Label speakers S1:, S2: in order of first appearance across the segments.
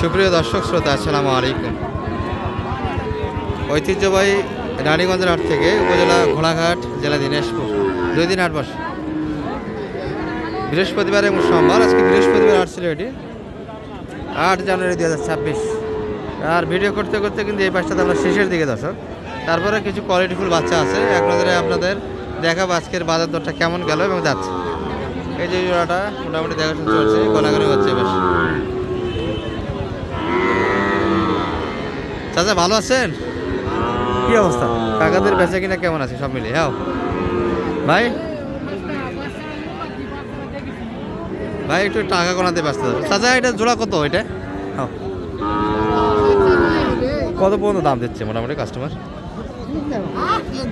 S1: সুপ্রিয় দর্শক শ্রোতা, আসসালামু আলাইকুম। ঐতিহ্যবাহী রানীগঞ্জের হাট থেকে উপজেলা ঘোড়াঘাট, জেলা দিনাজপুর, দুই দিন হাট বসে বৃহস্পতিবার এবং সোমবার, আজকে বৃহস্পতিবার হাট ছিল এটি, আট জানুয়ারি দু হাজার ছাব্বিশ। আর ভিডিও করতে করতে কিন্তু এই পাশটাতে আমরা শেষের দিকে দর্শক। তারপরে কিছু কোয়ালিটিফুল বাচ্চা আছে, এক নজরে আপনাদের দেখাবো আজকের বাজার দরটা কেমন গেল এবং যাচ্ছে এই যে জোড়াটা মোটামুটি দেখাশোনা চলছে গলাগানি হচ্ছে বেশ। চাচা ভালো আছেন? কি অবস্থা? কাকাদের বেচা কিনা কেমন আছে? সব মিলিয়ে হ্যাঁ। ভাই? ভাই একটু টাকা কোনাতে ব্যস্ত। চাচা এটা জোড়া কত এটা? হ্যাঁ। কত পর্যন্ত দাম দিচ্ছে মোটামুটি কাস্টমার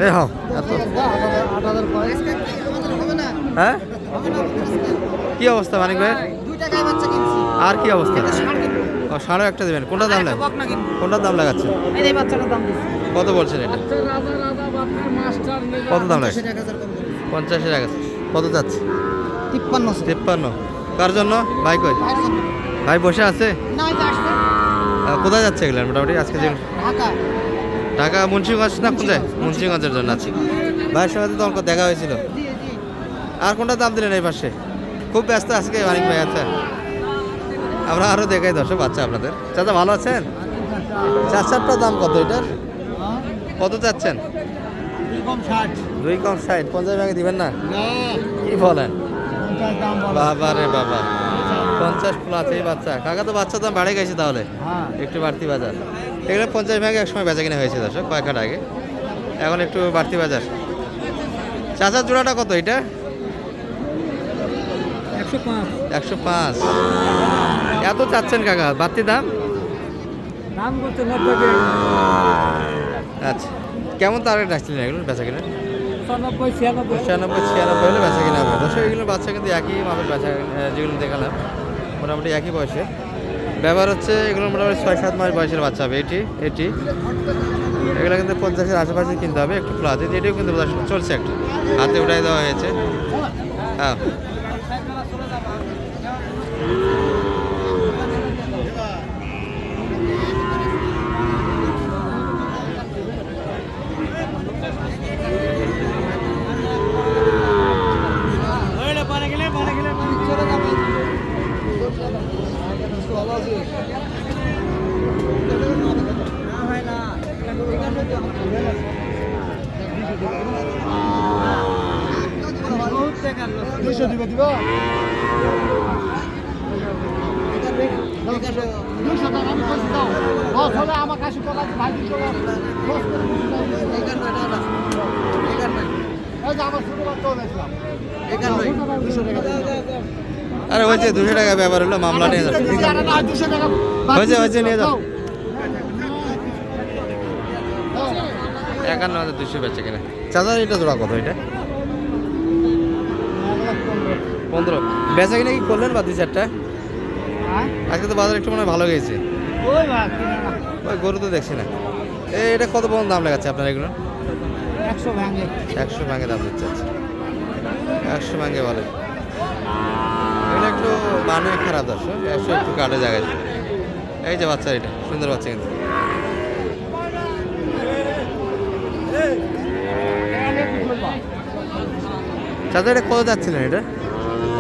S1: হ্যাঁ। এত হ্যাঁ? কি অবস্থা মানিক ভাই? আর কি অবস্থা? ও সাড়ে একটা দেবেন। কোনটা দাম লাগে কোনটার দাম লাগাচ্ছে কত বলছেন এটা? কত দাম লাগে পঞ্চাশে টাকা কত যাচ্ছে?
S2: তিপ্পান্ন।
S1: তিপ্পান্ন। কার জন্য? ভাই কই? ভাই বসে আছে? কোথায় যাচ্ছে এগুলো মোটামুটি? আজকে যে
S2: ঢাকা।
S1: ঢাকা মুন্সিগঞ্জ না কোথায়? মুন্সিগঞ্জের জন্য আছে। ভাইয়ের সঙ্গে তো দেখা হয়েছিল। আর কোনটা দাম দিলেন এই পাশে? খুব ব্যস্ত আজকে মানিক ভাই আচ্ছা আমরা আরও দেখাই দর্শক বাচ্চা আপনাদের। চাচা ভালো আছেন? চার চারটার দাম কত এটার? কত চাচ্ছেন? দুই কম ষাট। পঞ্চাশ ভাগে দিবেন না? কি বলেন? বাবা রে বাবা। পঞ্চাশ প্লাস এই বাচ্চা। কাকা তো বাচ্চা দাম বাড়ে গেছে তাহলে। একটু বাড়তি বাজার। এখানে পঞ্চাশ ভাগে এক সময় বেচা কিনা হয়েছে দর্শক কয়েকটা আগে। এখন একটু বাড়তি বাজার। চাচার জোড়াটা কত এটা?
S2: একশো পাঁচ।
S1: এত চাচ্ছেন কাকা বাড়তি দাম?
S2: দাম করতে
S1: আচ্ছা কেমন টার্গেট রাখছিলেন এগুলো বেচা কিনা?
S2: নব্বই ছিয়ানব্বই।
S1: ছিয়ানব্বই হলে বেচা কিনা হবে। দর্শক এগুলো বাচ্চা কিন্তু একই মাপের বেচা যেগুলো দেখালাম মোটামুটি একই বয়সে। ব্যবহার হচ্ছে এগুলো মোটামুটি ছয় সাত মাস বয়সের বাচ্চা হবে। এটি এটি। এগুলো কিন্তু পঞ্চাশের আশেপাশে কিনতে হবে একটু প্লাস এটিও কিন্তু চলছে একটু। হাতে উঠাই দেওয়া হয়েছে। হ্যাঁ।
S2: দিবে আমার কাছে টাকা ভাই আমার ছোট
S1: আরে হয়েছে দুশো টাকা ব্যাপার হলো মামলা নিয়ে
S2: টাকা
S1: হয়েছে, হয়েছে, নিয়ে যাও। একান্ন হাজার দুশো বেচে কিনা। চাচা এটা জোড়া কত এটা? পনেরো বেচা কিনা কি করলেন বা দুই চারটা আজকে তো বাজার একটু মনে হয় ভালো গেছে
S2: ওই
S1: গরু তো দেখছি না এটা কত পর্যন্ত দাম লাগাচ্ছে আপনার এগুলো
S2: একশো ভাঙে
S1: একশো ভাঙে দাম দিচ্ছে আচ্ছা একশো ভাঙে বলে এগুলো একটু মানে খারাপ দর্শক একশো একটু কাটে জায়গায় এই যে বাচ্চা এটা সুন্দর বাচ্চা কিন্তু চাচা এটা কত যাচ্ছিলেন এটা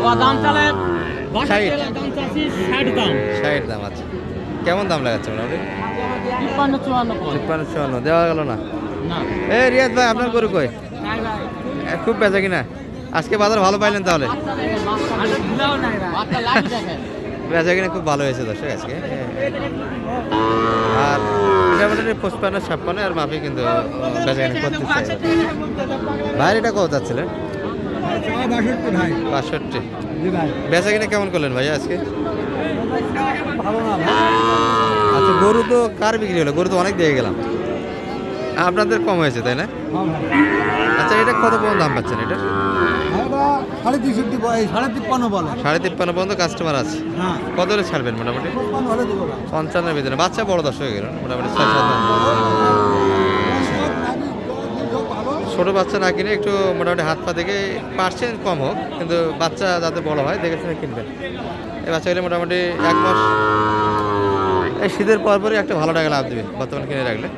S2: ও দাম চালে দাম চাচ্ছি ষাট দাম।
S1: ষাট দাম আছে কেমন দাম লাগাচ্ছে মোটামুটি?
S2: তিপ্পান্ন চুয়ান্ন।
S1: তিপ্পান্ন চুয়ান্ন দেওয়া গেল না? এ রিয়াজ ভাই আপনার গরু কই?
S2: ভাই।
S1: খুব বেচা কিনা? আজকে বাজার ভালো পাইলেন তাহলে? বেচা কিনা খুব ভালো হয়েছে দর্শক আজকে। আর মোটামুটি পঁচপান্ন ছাপ্পান্ন আর মাফি কিন্তু বেচা কিনা করতে ভাইয়ের এটা কত যাচ্ছিলেন?
S2: ভাই
S1: বাষট্টি বেচা কিনা কেমন করলেন ভাই আজকে? আচ্ছা গরু তো কার বিক্রি হলো? গরু তো অনেক দিয়ে গেলাম। আপনাদের কম হয়েছে তাই না? আচ্ছা এটা কত পর্যন্ত দাম পাচ্ছেন এটা?
S2: সাড়ে তিনষট্টি সাড়ে তিপ্পান্ন বলে।
S1: সাড়ে তিপ্পান্ন পর্যন্ত কাস্টমার আছে।
S2: হ্যাঁ।
S1: কত হলে ছাড়বেন মোটামুটি? পঞ্চান্নের ভিতরে বাচ্চা বড় দর্শক গেল মোটামুটি ছয় সাত মাস ছোট বাচ্চা না কিনে একটু মোটামুটি হাত পা থেকে পার্সেন্ট কম হোক, কিন্তু বাচ্চা যাতে বড় হয়, দেখে শুনে কিনবেন এই বাচ্চাগুলি মোটামুটি এক মাস এই শীতের পর পরই একটা ভালো টাকা লাভ দেবে, বর্তমানে কিনে রাখলে।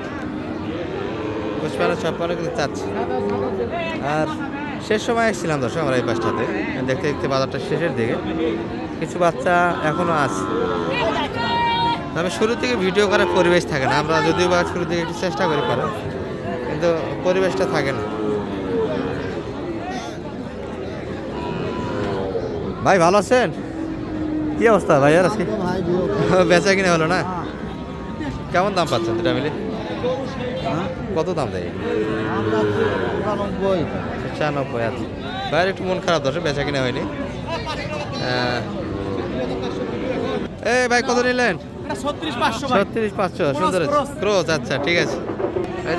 S1: পুষ্পানা চপ্পানা কিন্তু চাচ্ছি। আর শেষ সময় এসেছিলাম দর্শক, আমরা এই পাশটাতে। দেখতে দেখতে বাজারটা শেষের দিকে। কিছু বাচ্চা এখনও আছে। তবে শুরু থেকে ভিডিও করার পরিবেশ থাকে না। আমরা যদিও বা শুরু থেকে একটু চেষ্টা করি করার। কিন্তু পরিবেশটা থাকে না। ভাই ভালো আছেন? কি অবস্থা ভাই? আর আজকে? বেচা কিনে হলো না? কেমন দাম পাচ্ছেন দুটা মিলে? কত দাম দেয়? পঁচানব্বই আছে। ভাইয়ের একটু মন খারাপ দর্শক বেচা কিনে হয়নি। এই ভাই কত নিলেন?
S2: ছত্রিশ পাঁচশো
S1: ছত্রিশ পাঁচশো সুন্দর ক্রোচ আচ্ছা ঠিক আছে।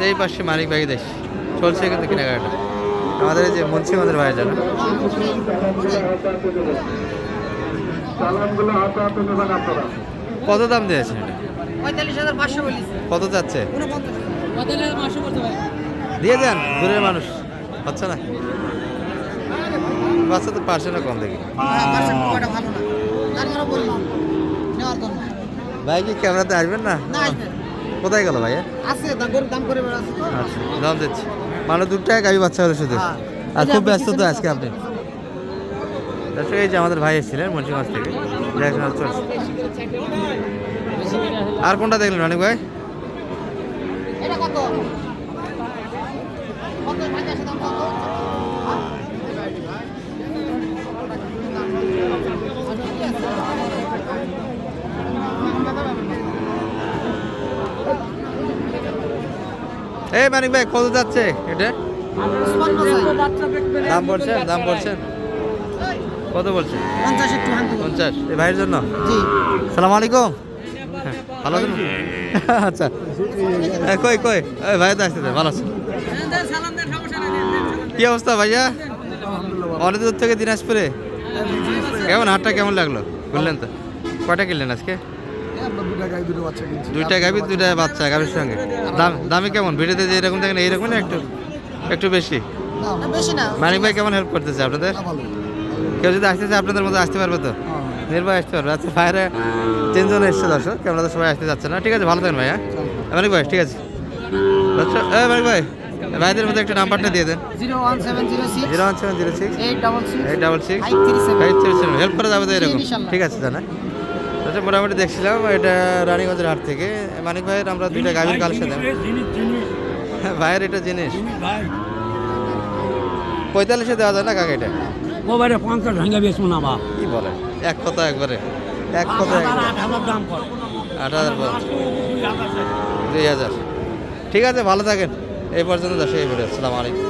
S1: এই পাশে মানিক ভাই দেশ। চলছে কিন্তু কেনাকাটা। আমাদের এই যে মুন্সিগঞ্জের ভাইয়ের জন্য। কত দাম দিয়েছে
S3: পঁয়তাল্লিশ হাজার পাঁচশো
S1: কত যাচ্ছে?
S3: ভাই।
S1: দিয়ে দেন দূরের মানুষ। হচ্ছে না? বাচ্চা তো পারছে না কম দেখি।
S3: জন্য।
S1: ভাই কি ক্যামেরাতে আসবেন না। কোথায় গেল ভাইয়া?
S3: আছে দাম করে বেড়াচ্ছে তো।
S1: আচ্ছা দাম দিচ্ছি। মানে দু টাকা গাড়ি বাচ্চা হলো শুধু।
S3: হ্যাঁ।
S1: আর খুব ব্যস্ত তো আজকে আপনি। দর্শক এই যে আমাদের ভাই এসেছিলেন মুন্সিগঞ্জ থেকে চলছে আর কোনটা দেখলেন অনেক ভাই?
S3: এটা কত?
S1: মানিক ভাই কত যাচ্ছে? এটা? দাম বলছেন দাম বলছেন? কত বলছেন?
S3: পঞ্চাশ। একটু
S1: পঞ্চাশ এই ভাইয়ের জন্য?
S3: জি।
S1: সালাম আলাইকুম। ভালো আছেন? আচ্ছা। কই কই? এই ভাই তো আসতে ভালো আছে কি অবস্থা ভাইয়া? অনেক দূর থেকে দিনাজপুরে? কেমন হাটটা কেমন লাগল? বললেন তো? কয়টা কিনলেন আজকে?
S2: দুটা গাই দুটো বাচ্চা কিনছি।
S1: দুইটা গাভি দুইটা বাচ্চা গাভির সঙ্গে। দাম দামে কেমন? ভিডিওতে যে এরকম দেখেন এইরকম না একটু একটু বেশি? মানিক ভাই কেমন হেল্প করতেছে আপনাদের? কেউ যদি আসতেছে আপনাদের মতো আসতে পারবে তো? নির্ভয় আসতে পারবে। আচ্ছা বাইরে তিনজন এসছে দর্শক। ক্যামেরা তো সবাই আসতে যাচ্ছে না। ঠিক আছে ভালো থাকেন ভাই হ্যাঁ মানিক ভাই ঠিক আছে। দর্শক এই মানিক ভাই ভাইদের মধ্যে একটা নাম্বারটা দিয়ে দেন।
S3: Zero one seven zero six
S1: zero one seven zero six
S3: eight double six
S1: eight double six eight three seven. Help করা যাবে তো এরকম। ঠিক আছে জানা। আচ্ছা মোটামুটি দেখছিলাম এটা রানীগঞ্জের হাট থেকে। মানিক ভাইয়ের আমরা দুইটা গাভীর কালেকশন দেন ভাইয়ের এটা জিনিস। পঁয়তাল্লিশে দেওয়া যায় না কাকা এটা?
S4: মোবাইলে পঞ্চাশ ভেঙে বেশ না
S1: কি বলে? এক কথা একবারে। এক কথা
S4: আট হাজার দাম
S1: আট হাজার দুই হাজার ঠিক আছে ভালো থাকেন। এই পর্যন্ত দশ এই ভিডিও আসসালামু আলাইকুম।